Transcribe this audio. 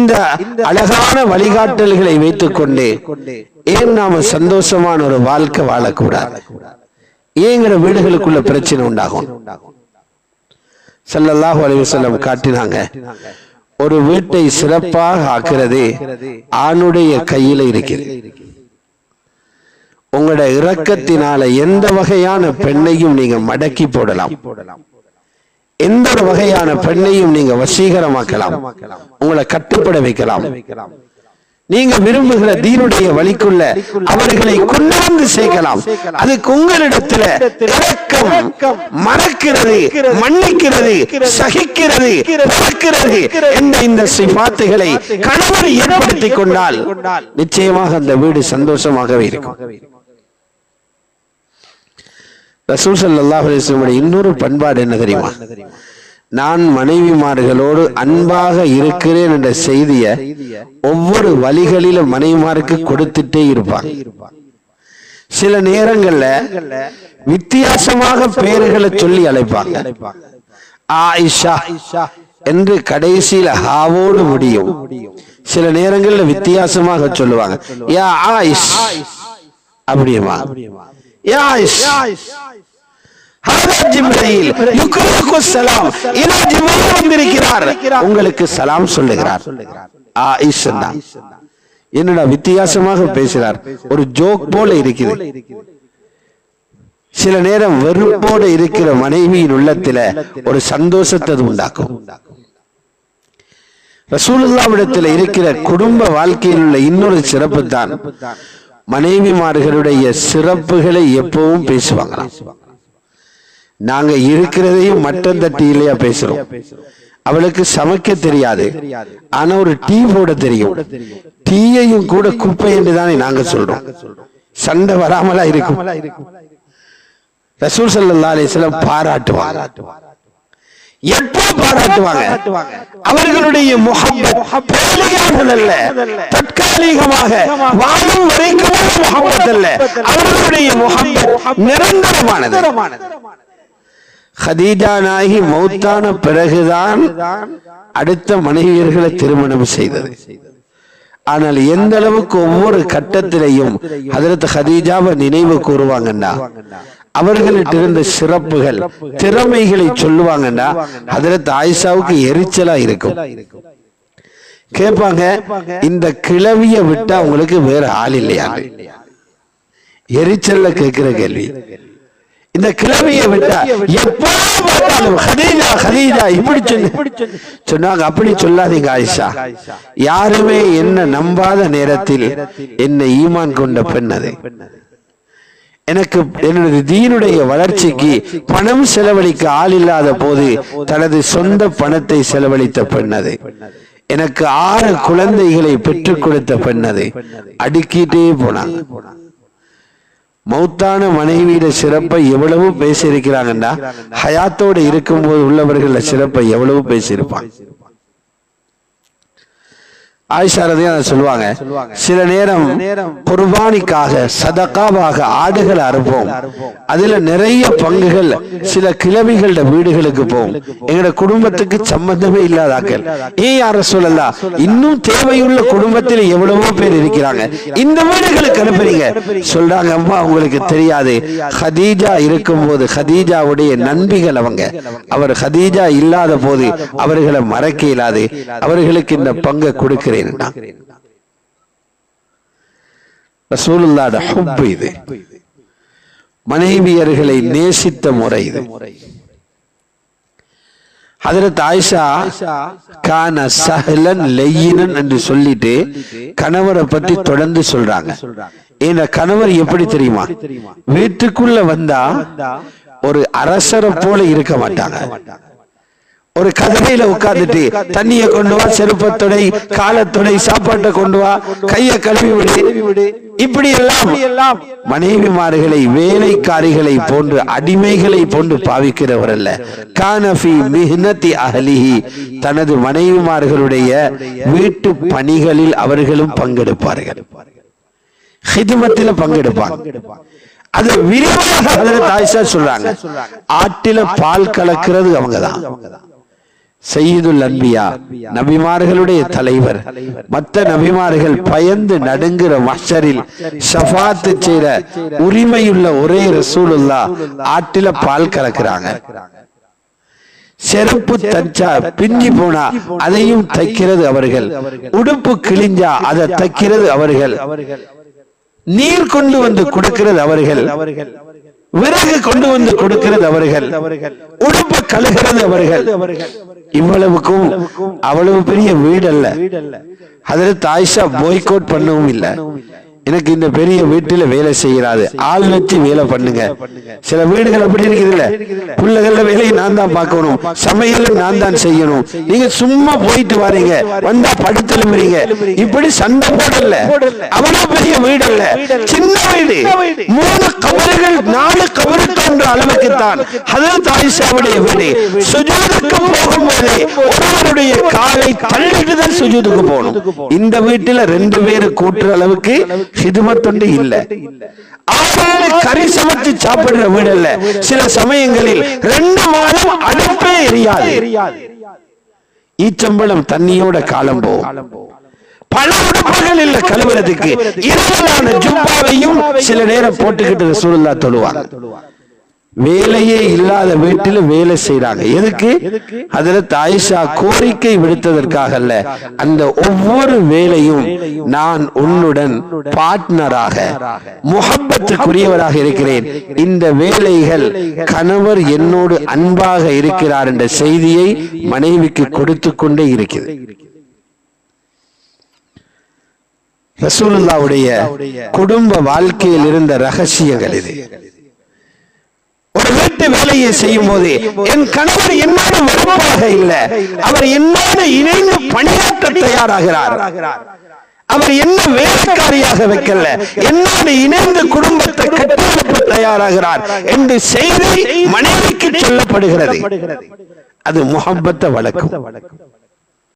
இந்த அழகான வழிகாட்டல்களை வைத்துக் கொண்டு ஏன் நாம சந்தோஷமான ஒரு வாழ்க்கை வாழக்கூடாது? ஏங்கிற வீடுகளுக்குள்ள பிரச்சனை உண்டாகும். செல்லல்லாஹு அலைஹி வஸல்லம் காட்டினாங்க ஒரு வீட்டை சிறப்பாக ஆக்குறது ஆணுடைய கையில இருக்கிறது உங்களோட இரக்கத்தினால எந்த வகையான பெண்ணையும் நீங்க மடக்கி போடலாம் போடலாம். எந்த ஒரு வகையான பெண்ணையும் நீங்க வசீகரமாக்கலாம். உங்களை கட்டுப்பட வைக்கலாம். நீங்க விரும்புகிற தீனுடைய வழிக்குள்ள அவர்களை கொண்டாந்து சேர்க்கலாம். அதுக்கு உங்களிடத்துல இரக்கம் மறக்கிறது மன்னிக்கிறது சகிக்கிறது மறக்கிறது என்ற இந்த சிபாத்துகளை கணவர் ஏற்படுத்தி கொண்டால் நிச்சயமாக அந்த வீடு சந்தோஷமாகவே இருக்கும். ரசூல் ஸல்லல்லாஹு அலிஸ்லமுடைய இன்னொரு பண்பாடு என்ன தெரியுமா? நான் மனைவிமார்களோடு அன்பாக இருக்கிறேன் என்ற செய்திய ஒவ்வொரு வழிகளிலும் மனைவிமாருக்கு கொடுத்துட்டே இருப்பாங்க. சில நேரங்கள்ல வித்தியாசமாக பெயர்களை சொல்லி அழைப்பாங்க. ஆயிஷா என்று கடைசியில ஹாவோடு முடியும். சில நேரங்கள்ல வித்தியாசமாக சொல்லுவாங்க. யா ஆயிஷ் அப்படியுமா? யா ஆயிஷ் உங்களுக்கு சலாம் சொல்லுகிறார். என்னடா வித்தியாசமாக பேசுகிறார். ஒரு ஜோக் போல இருக்குது. சில நேரம் வெறுப்போடு இருக்கிற மனைவியின் உள்ளத்தில ஒரு சந்தோஷத்தை அது உண்டாக்கும். ரசூலுல்லாவிடத்தில் இருக்கிற குடும்ப வாழ்க்கையில் உள்ள இன்னொரு சிறப்பு தான் மனைவிமார்களுடைய சிறப்புகளை எப்பவும் பேசுவாங்களாம். நாங்க இருக்கிறதையும் மட்டம் தட்டி இல்லையா பேசுறோம். அவளுக்கு சமைக்க தெரியாது. ஆனா ஒரு டீ போட தெரியும். டீயையும் கூட குப்பை என்று தானே நாங்க சொல்றோம். சண்டை வராமலா இருக்கும். ரசூல் ஸல்லல்லாஹு அலைஹி பாராட்டுவாங்க. எப்போ பாராட்டுவாங்க? அவர்களுடைய அல்ல தற்காலிகமாக வாழும் வரைக்கும் அல்ல. அவர்களுடைய முகம் நிரந்தரமானது. ஹதீஜா நாயகி மௌத்தான பிறகுதான் அடுத்த மனைவியர்களை திருமணம் செய்தது. ஆனால் எந்த அளவுக்கு ஒவ்வொரு கட்டத்திலையும் அதற்கு ஹதீஜாவை நினைவு கூறுவாங்கன்னா அவர்களிட்ட இருந்த சிறப்புகள் திறமைகளை சொல்லுவாங்கன்னா அதற்கு ஆயிஷாவுக்கு எரிச்சலா இருக்கும். கேட்பாங்க இந்த கிளவிய விட்டா உங்களுக்கு வேற ஆள் இல்லையா? எரிச்சல்ல கேட்கிற கேள்வி. இந்த கிழமையை விட்டா எப்போ பார்த்தாலும் ஹதீஜா ஹதீஜா இப்படி சொல்லி. சொன்னாங்க அப்படி சொல்லாதீங்க ஆயிஷா. யாருமே என்ன நம்பாத நேரத்தில் என்னை ஈமான் கொண்ட பெண் அது எனக்கு என்னுடைய தீனுடைய வளர்ச்சிக்கு பணம் செலவழிக்க ஆள் இல்லாத போது தனது சொந்த பணத்தை செலவழித்த பெண் அது எனக்கு ஆறு குழந்தைகளை பெற்றுக் கொடுத்த பெண் அது அடுக்கிட்டே போனாங்க. மௌத்தான மனைவியிட சிறப்பை எவ்வளவு பேசியிருக்கிறாங்கன்னா ஹயாத்தோடு இருக்கும்போது உள்ளவர்கள சிறப்பை எவ்வளவு பேசியிருப்பாங்க ஆயிஷாரதையும் சொல்லுவாங்க சில நேரம் குர்பானிக்காக சதகாவாக ஆடுகளை அறுப்போம். அதுல நிறைய பங்குகள் சில கிழவிகளோட வீடுகளுக்கு போகும். எங்களோட குடும்பத்துக்கு சம்பந்தமே இல்லாதாக்கள் ஏன் யார சொல்லலாம் இன்னும் தேவையுள்ள குடும்பத்தில் எவ்வளவோ பேர் இருக்கிறாங்க. இந்த வீடுகளுக்கு அனுப்புறீங்க. சொல்றாங்க அம்மா உங்களுக்கு தெரியாது. ஹதீஜா இருக்கும்போது ஹதீஜாவுடைய நண்பிகள் அவங்க. அவர் ஹதீஜா இல்லாத போது அவர்களை மறக்க இயலாது. அவர்களுக்கு இந்த பங்கை கொடுக்கிறேன். ரசூலுல்லாட இது. மனைவியர்களை நேசித்த முறை இது. ஹதரத் ஆயிஷா கான சஹலன் லெய்யினன் என்று சொல்லிட்டு கணவரை பத்தி தொடர்ந்து சொல்றாங்க. இந்த கணவர் எப்படி தெரியுமா? வீட்டுக்குள்ள வந்தா ஒரு அரசரை போல இருக்க மாட்டாங்க. ஒரு கதவையில உட்கார்ந்துட்டு தண்ணிய கொண்டு வா செருப்பத்துடை காலத்துடை சாப்பாட்டை கொண்டு வா கைய கழுவி விடு. இப்படி எல்லாம் மனைவிமார்களை வேலைக்காரிகளை போன்று அடிமைகளை போன்று பாவிக்கிறவர் அல்ல. கானபி மிஹ்னதி அகலிஹி தனது மனைவிமார்களுடைய வீட்டு பணிகளில் அவர்களும் பங்கெடுப்பார்கள். ஹிதுமத்தில பங்கெடுப்பாங்க. அது விரிவாக சொல்றாங்க. ஆட்டில பால் கலக்கிறது அவங்கதான். செய்யுதுல் அன்பியா நபிமார்களுடைய தலைவர். மற்ற நபிமார்கள் பயந்து நடுங்குற மஷரில் ஷஃபாத்து செய்த உரிமையுள்ள ஒரே ரசூலுல்லா ஆட்டில பால் கலக்குறாங்க செருப்பு தச்சா பிஞ்சி போனா அதையும் தைக்கிறது அவர்கள். உடுப்பு கிழிஞ்சா அதை தைக்கிறது அவர்கள். நீர் கொண்டு வந்து கொடுக்கிறது அவர்கள். விறகு கொண்டு வந்து கொடுக்கிறது அவர்கள். உடுப்பு கழுகிறது அவர்கள். இவ்வளவுக்கும் அவ்வளவு பெரிய வீடு அல்ல அதில் தாய்ஷா போய்கோட் பண்ணவும் இல்லை. எனக்கு இந்த பெரிய வீட்டுல வேலை செய்யறாது ஆள் வச்சு வேலை பண்ணுங்க. சில வீடுகள் அப்படி இருக்குது இல்ல பிள்ளைகள வேலையை நான் தான் பார்க்கணும். சமையல் நான் தான் செய்யணும். நீங்க சும்மா போயிட்டு வரீங்க. வந்தா படுத்தெழும்புறீங்க இப்படி சண்டை போடல அவ்வளவு பெரிய வீடு அல்ல சின்ன வீடு. மூணு கபறுகள் நாலு கபறு என்ற அளவு தான் வீடு. சுஜூதுக்கு போகும்போது ஒருவருடைய காலை தள்ளிட்டு தான் சுஜூதுக்கு போகணும். இந்த ரெண்டு பேரு கூட்டுற அளவுக்கு கறி சமைச்சு சாப்பிடுற வீடு சில சமயங்களில் ரெண்டு மாதம் அடுப்பே எரியாது. ஈச்சம்பழம் தண்ணியோட காலம் போகும் பல உடுப்புகள் இல்ல கழுவுறதுக்கு. இரவலான ஜும்பாவையும் சில நேரம் போட்டுக்கிட்டு ரசூலுல்லா தொழுவாங்க. வேலையே இல்லாத வீட்டில் வேலை செய்யறாங்க எதுக்கு? அதுல தாயிஷா கோரிக்கை விடுத்ததற்காக அல்ல. அந்த ஒவ்வொரு வேலையும் நான் உன்னுடன் பார்ட்னராக முகப்பத்துக்குரியவராக இருக்கிறேன். இந்த வேலைகள் கணவர் என்னோடு அன்பாக இருக்கிறார் என்ற செய்தியை மனைவிக்கு கொடுத்து கொண்டே இருக்கிறது ரசூலுல்லாவுடைய குடும்ப வாழ்க்கையில் இருந்த ரகசியங்கள் இது. வீட்டு வேலையை செய்யும் போது என் கணவர் என்னோட வெறுப்பாக இல்லை. அவர் என்னோட இணைந்து பணியாற்ற தயாராகிறார். அவர் என்ன வேலைக்காரியாக வைக்கல. என்னோடு இணைந்து குடும்பத்தை கட்டமைப்பு தயாராகிறார் என்று செய்தி மனைவிக்கு சொல்லப்படுகிறது. அது முகப்பத்தை வழக்கம் வழக்கம்